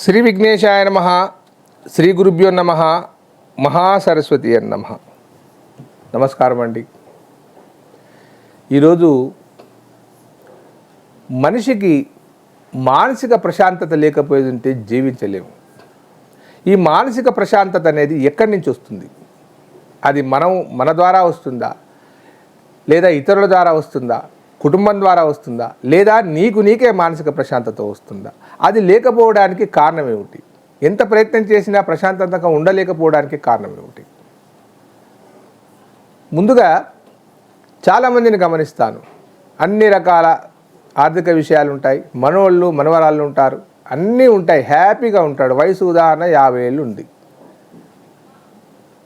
శ్రీ విఘ్నేశాయ నమ శ్రీ గురుభ్యో నమ మహాసరస్వతి అని నమ. నమస్కారం అండి. ఈరోజు మనిషికి మానసిక ప్రశాంతత లేకపోయేది ఉంటే జీవించలేము. ఈ మానసిక ప్రశాంతత అనేది ఎక్కడి నుంచి వస్తుంది? అది మనం మన ద్వారా వస్తుందా? లేదా ఇతరుల ద్వారా వస్తుందా? కుటుంబం ద్వారా వస్తుందా? లేదా నీకు నీకే మానసిక ప్రశాంతత వస్తుందా? అది లేకపోవడానికి కారణం ఏమిటి ఎంత ప్రయత్నం చేసినా ప్రశాంతతగా ఉండలేకపోవడానికి కారణం ఏమిటి ముందుగా చాలామందిని గమనిస్తాను. అన్ని రకాల ఆర్థిక విషయాలు ఉంటాయి. మనవాళ్ళు మనవరాళ్ళు ఉంటారు. అన్నీ ఉంటాయి. హ్యాపీగా ఉంటాడు. వయసు ఉదాహరణ యాభై ఏళ్ళు ఉంది.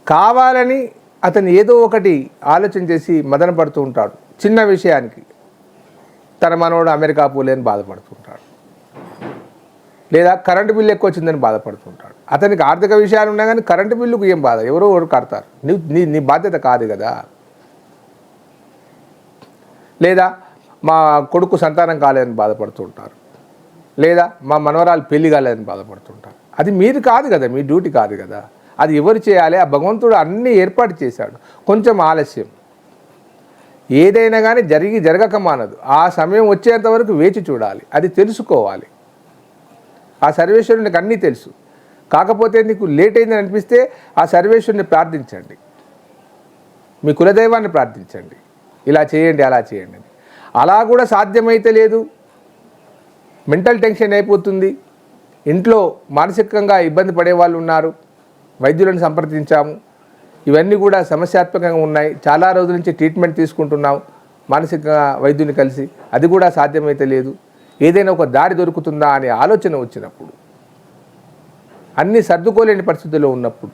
కావాలని అతను ఏదో ఒకటి ఆలోచన చేసి మదన పడుతూ ఉంటాడు. చిన్న విషయానికి. తన మనవడు అమెరికా పోలేని బాధపడుతుంటాడు. లేదా కరెంటు బిల్లు ఎక్కువ వచ్చిందని బాధపడుతుంటాడు. అతనికి ఆర్థిక విషయాలు ఉన్నా కానీ కరెంటు బిల్లుకు ఏం బాధ? ఎవరో ఎవరు కడతారు. నీ నీ నీ బాధ్యత కాదు కదా. లేదా మా కొడుకు సంతానం కాలేదని బాధపడుతుంటారు. లేదా మా మనవరాలు పెళ్ళి కాలేదని బాధపడుతుంటారు. అది మీరు కాదు కదా మీ డ్యూటీ కాదు కదా. అది ఎవరు చేయాలి? ఆ భగవంతుడు అన్నీ ఏర్పాటు చేశాడు. కొంచెం ఆలస్యం. ఏదైనా కానీ జరిగి జరగక మానదు. ఆ సమయం వచ్చేంత వరకు వేచి చూడాలి. అది తెలుసుకోవాలి. ఆ సర్వేశ్వరునికి అన్నీ తెలుసు. కాకపోతే నీకు లేట్ అయిందని అనిపిస్తే ఆ సర్వేశ్వరుని ప్రార్థించండి. మీ కులదైవాన్ని ప్రార్థించండి. ఇలా చేయండి అలా చేయండి అని. అలా కూడా సాధ్యమైతే లేదు. మెంటల్ టెన్షన్ అయిపోతుంది. ఇంట్లో మానసికంగా ఇబ్బంది పడే వాళ్ళు ఉన్నారు. వైద్యులను సంప్రదించాము. ఇవన్నీ కూడా సమస్యాత్మకంగా ఉన్నాయి. చాలా రోజుల నుంచి ట్రీట్మెంట్ తీసుకుంటున్నాం మానసిక వైద్యుని కలిసి. అది కూడా సాధ్యమైతే లేదు. ఏదైనా ఒక దారి దొరుకుతుందా అనే ఆలోచన వచ్చినప్పుడు అన్నీ సర్దుకోలేని పరిస్థితుల్లో ఉన్నప్పుడు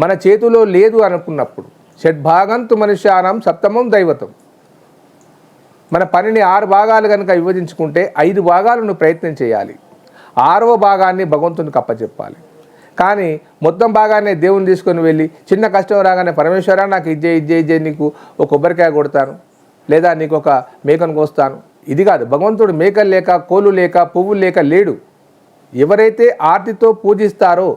మన చేతిలో లేదు అనుకున్నప్పుడు షడ్భాగంతు మనుష్యానం సప్తమం దైవతం. మన పనిని ఆరు భాగాలు కనుక విభజించుకుంటే ఐదు భాగాలు నువ్వు ప్రయత్నం చేయాలి. ఆరవ భాగాన్ని భగవంతునికి అప్పచెప్పాలి. కానీ మొత్తం బాగానే దేవుని తీసుకొని వెళ్ళి చిన్న కష్టం రాగానే పరమేశ్వర నాకు ఇజ్జే ఇజ్జే ఇజ్జే నీకు ఒక కొబ్బరికాయ కొడతాను. లేదా నీకు ఒక మేకను కోస్తాను. ఇది కాదు. భగవంతుడు మేకలు లేక కోలు లేక పువ్వులు లేక లేడు. ఎవరైతే ఆర్తితో పూజిస్తారో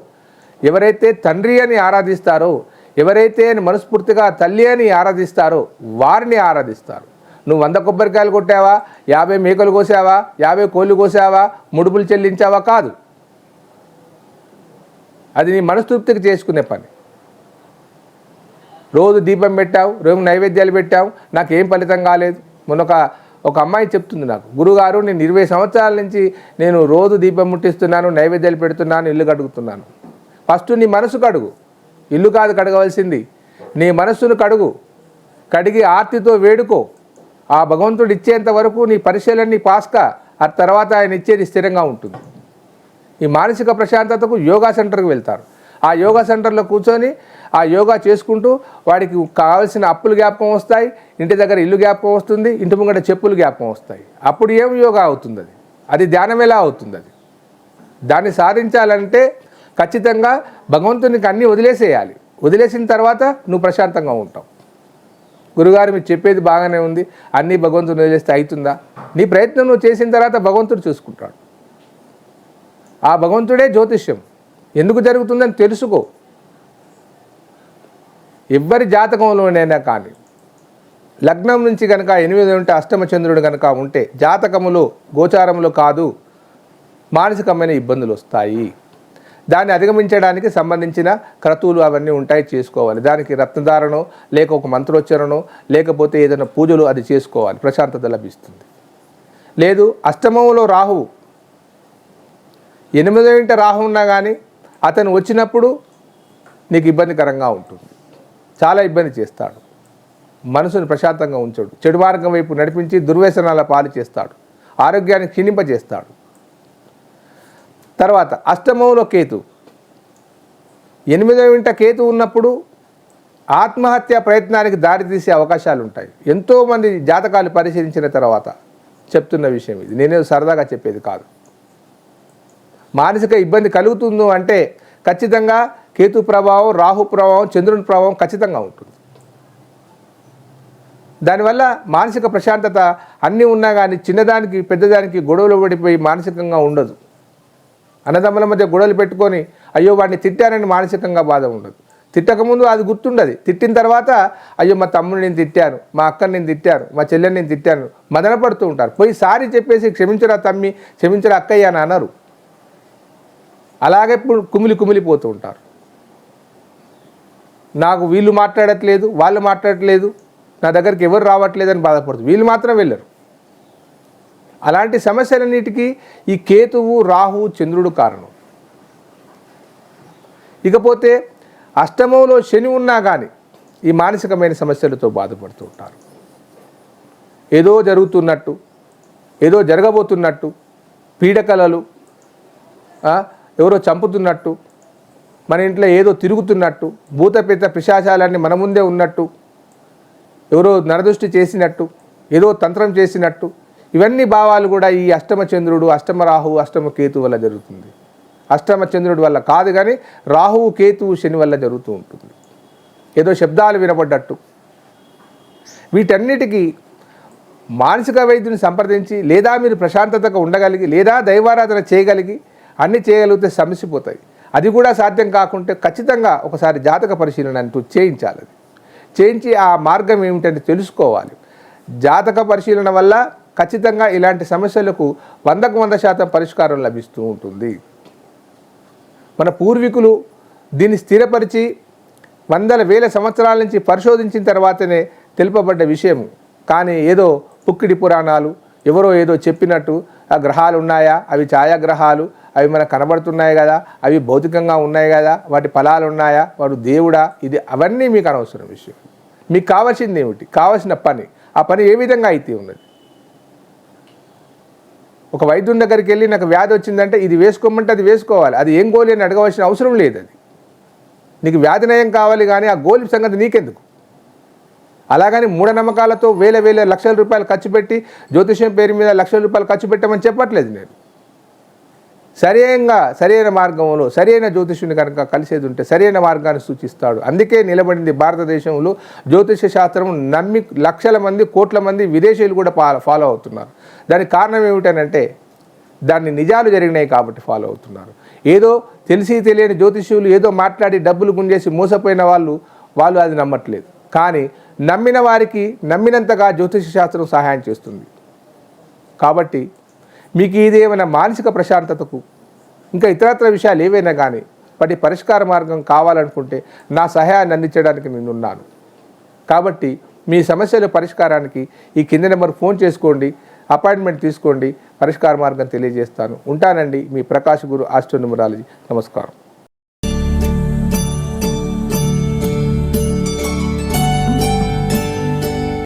ఎవరైతే తండ్రి అని ఆరాధిస్తారో ఎవరైతే మనస్ఫూర్తిగా తల్లి అని ఆరాధిస్తారో వారిని ఆరాధిస్తారు. నువ్వు వంద కొబ్బరికాయలు కొట్టావా? యాభై మేకలు కోసావా? యాభై కోళ్ళు కోసావా? ముడుపులు చెల్లించావా? కాదు. అది నీ మనస్తృప్తికి చేసుకునే పని. రోజు దీపం పెట్టావు రోజు నైవేద్యాలు పెట్టావు నాకు ఏం ఫలితం కాలేదు. మొన్నొక ఒక ఒక అమ్మాయి చెప్తుంది నాకు గురుగారు నేను ఇరవై సంవత్సరాల నుంచి నేను రోజు దీపం ముట్టిస్తున్నాను నైవేద్యాలు పెడుతున్నాను ఇల్లు కడుగుతున్నాను. ఫస్ట్ నీ మనసు కడుగు ఇల్లు కాదు కడగవలసింది. నీ మనస్సును కడుగు కడిగి ఆర్తితో వేడుకో. ఆ భగవంతుడు ఇచ్చేంత వరకు నీ పరీక్షలన్నీ పాస్కా ఆ తర్వాత ఆయన ఇచ్చేది స్థిరంగా ఉంటుంది. ఈ మానసిక ప్రశాంతతకు యోగా సెంటర్కి వెళ్తారు. ఆ యోగా సెంటర్లో కూర్చొని ఆ యోగా చేసుకుంటూ వాడికి కావాల్సిన అప్పులు జ్ఞాపకం వస్తాయి. ఇంటి దగ్గర ఇల్లు జ్ఞాపకం వస్తుంది. ఇంటి ముంగట చెప్పులు జ్ఞాపకం వస్తాయి. అప్పుడు ఏం యోగా అవుతుంది అది అది ధ్యానం ఎలా అవుతుంది అది దాన్ని సాధించాలంటే ఖచ్చితంగా భగవంతునికి అన్నీ వదిలేసేయాలి. వదిలేసిన తర్వాత నువ్వు ప్రశాంతంగా ఉంటావు. గురుగారు మీరు చెప్పేది బాగానే ఉంది. అన్నీ భగవంతుని వదిలేస్తే అవుతుందా? నీ ప్రయత్నం నువ్వు చేసిన తర్వాత భగవంతుడు చూసుకుంటాడు. ఆ భగవంతుడే జ్యోతిష్యం. ఎందుకు జరుగుతుందని తెలుసుకో. ఎవ్వరి జాతకంలోనైనా కానీ లగ్నం నుంచి కనుక ఎనిమిది ఉంటే అష్టమచంద్రుడు కనుక ఉంటే జాతకములో గోచారములో కాదు మానసికమైన ఇబ్బందులు వస్తాయి. దాన్ని అధిగమించడానికి సంబంధించిన క్రతువులు అవన్నీ ఉంటాయి చేసుకోవాలి. దానికి రత్నధారణో లేక ఒక మంత్రోచ్చరణో లేకపోతే ఏదైనా పూజలు అది చేసుకోవాలి. ప్రశాంతత లభిస్తుంది. లేదు అష్టమంలో రాహువు ఎనిమిదో ఇంట రాహు ఉన్నా కానీ అతను వచ్చినప్పుడు నీకు ఇబ్బందికరంగా ఉంటుంది. చాలా ఇబ్బంది చేస్తాడు. మనసును ప్రశాంతంగా ఉంచడు. చెడు మార్గం వైపు నడిపించి దుర్వ్యసనాల పాలు చేస్తాడు. ఆరోగ్యాన్ని క్షీణింపజేస్తాడు. తర్వాత అష్టమంలో కేతు. ఎనిమిదో ఇంట కేతు ఉన్నప్పుడు ఆత్మహత్య ప్రయత్నానికి దారితీసే అవకాశాలు ఉంటాయి. ఎంతోమంది జాతకాలు పరిశీలించిన తర్వాత చెప్తున్న విషయం ఇది. నేనే సరదాగా చెప్పేది కాదు. మానసిక ఇబ్బంది కలుగుతుందో అంటే ఖచ్చితంగా కేతు ప్రభావం రాహు ప్రభావం చంద్రుని ప్రభావం ఖచ్చితంగా ఉంటుంది. దానివల్ల మానసిక ప్రశాంతత అన్నీ ఉన్నా కానీ చిన్నదానికి పెద్దదానికి గొడవలు పడిపోయి మానసికంగా ఉండదు. అన్నదమ్ముల మధ్య గొడవలు పెట్టుకొని అయ్యో వాడిని తిట్టానని మానసికంగా బాధ ఉండదు. తిట్టకముందు అది గుర్తుండదు. తిట్టిన తర్వాత అయ్యో మా తమ్ముడిని నేను తిట్టాను మా అక్కని నేను తిట్టాను మా చెల్లెని నేను తిట్టాను మదన పడుతూ ఉంటారు. పోయి సారి చెప్పేసి క్షమించరా తమ్మి క్షమించరా అక్కయ్య అని అనరు. అలాగే ఇప్పుడు కుమిలి కుమిలిపోతూ ఉంటారు. నాకు వీళ్ళు మాట్లాడట్లేదు వాళ్ళు మాట్లాడట్లేదు నా దగ్గరికి ఎవరు రావట్లేదని బాధపడుతుంది వీళ్ళు మాత్రం వెళ్ళరు. అలాంటి సమస్యలన్నిటికీ ఈ కేతువు రాహు చంద్రుడు కారణం. ఇకపోతే అష్టమంలో శని ఉన్నా కానీ ఈ మానసికమైన సమస్యలతో బాధపడుతూ ఉంటారు. ఏదో జరుగుతున్నట్టు ఏదో జరగబోతున్నట్టు పీడకలలు ఎవరో చంపుతున్నట్టు మన ఇంట్లో ఏదో తిరుగుతున్నట్టు భూతపేత పిశాచాలన్నీ మన ముందే ఉన్నట్టు ఎవరో నరదృష్టి చేసినట్టు ఏదో తంత్రం చేసినట్టు ఇవన్నీ భావాలు కూడా ఈ అష్టమ చంద్రుడు అష్టమ రాహువు అష్టమ కేతు వల్ల జరుగుతుంది. అష్టమ చంద్రుడి వల్ల కాదు కానీ రాహువు కేతువు శని వల్ల జరుగుతూ ఉంటుంది. ఏదో శబ్దాలు వినపడ్డట్టు వీటన్నిటికీ మానసిక వైద్యుని సంప్రదించి లేదా మీరు ప్రశాంతతగా ఉండగలిగి లేదా దైవారాధన చేయగలిగి అన్ని చేయగలిగితే సమసిపోతాయి. అది కూడా సాధ్యం కాకుంటే ఖచ్చితంగా ఒకసారి జాతక పరిశీలన అంటూ చేయించాలి. చేయించి ఆ మార్గం ఏమిటంటే తెలుసుకోవాలి. జాతక పరిశీలన వల్ల ఖచ్చితంగా ఇలాంటి సమస్యలకు వందకు వంద శాతం పరిష్కారం లభిస్తూ ఉంటుంది. మన పూర్వీకులు దీన్ని స్థిరపరిచి వందల వేల సంవత్సరాల నుంచి పరిశోధించిన తర్వాతనే తెలుపబడ్డ విషయం కానీ ఏదో పుక్కిడి పురాణాలు ఎవరో ఏదో చెప్పినట్టు ఆ గ్రహాలు ఉన్నాయా? అవి ఛాయాగ్రహాలు అవి మనకు కనబడుతున్నాయి కదా అవి భౌతికంగా ఉన్నాయి కదా వాటి ఫలాలు ఉన్నాయా వాడు దేవుడా ఇది అవన్నీ మీకు అనవసరం విషయం. మీకు కావాల్సింది ఏమిటి? కావాల్సిన పని. ఆ పని ఏ విధంగా అయితే ఉన్నది? ఒక వైద్యుని దగ్గరికి వెళ్ళి నాకు వ్యాధి వచ్చిందంటే ఇది వేసుకోమంటే అది వేసుకోవాలి. అది ఏం గోలి అని అడగవలసిన అవసరం లేదు అది. నీకు వ్యాధి నయం కావాలి కానీ ఆ గోలి సంగతి నీకెందుకు? అలాగని మూఢనమ్మకాలతో వేల వేల లక్షల రూపాయలు ఖర్చు పెట్టి జ్యోతిష్యం పేరు మీద లక్షల రూపాయలు ఖర్చు పెట్టమని చెప్పట్లేదు నేను. సరైనగా సరైన మార్గంలో సరైన జ్యోతిష్యుని కనుక కలిసేది ఉంటే సరైన మార్గాన్ని సూచిస్తాడు. అందుకే నిలబడింది భారతదేశంలో జ్యోతిష శాస్త్రం నమ్మి లక్షల మంది కోట్ల మంది విదేశీయులు కూడా ఫాలో అవుతున్నారు. దానికి కారణం ఏమిటనంటే దాన్ని నిజాలు జరిగినాయి కాబట్టి ఫాలో అవుతున్నారు. ఏదో తెలిసి తెలియని జ్యోతిష్యులు ఏదో మాట్లాడి డబ్బులు గుంజేసి మోసపోయిన వాళ్ళు వాళ్ళు అది నమ్మట్లేదు. కానీ నమ్మిన వారికి నమ్మినంతగా జ్యోతిష శాస్త్రం సహాయం చేస్తుంది. కాబట్టి మీకు ఇది ఏమైనా మానసిక ప్రశాంతతకు ఇంకా ఇతరత్ర విషయాలు ఏవైనా కానీ వాటి పరిష్కార మార్గం కావాలనుకుంటే నా సహాయాన్ని అందించడానికి నేనున్నాను. కాబట్టి మీ సమస్యల పరిష్కారానికి ఈ కింద నెంబర్ ఫోన్ చేసుకోండి అపాయింట్మెంట్ తీసుకోండి పరిష్కార మార్గం తెలియజేస్తాను. ఉంటానండి మీ ప్రకాష్ గురు ఆస్ట్రోన్యూమరాలజీ. నమస్కారం.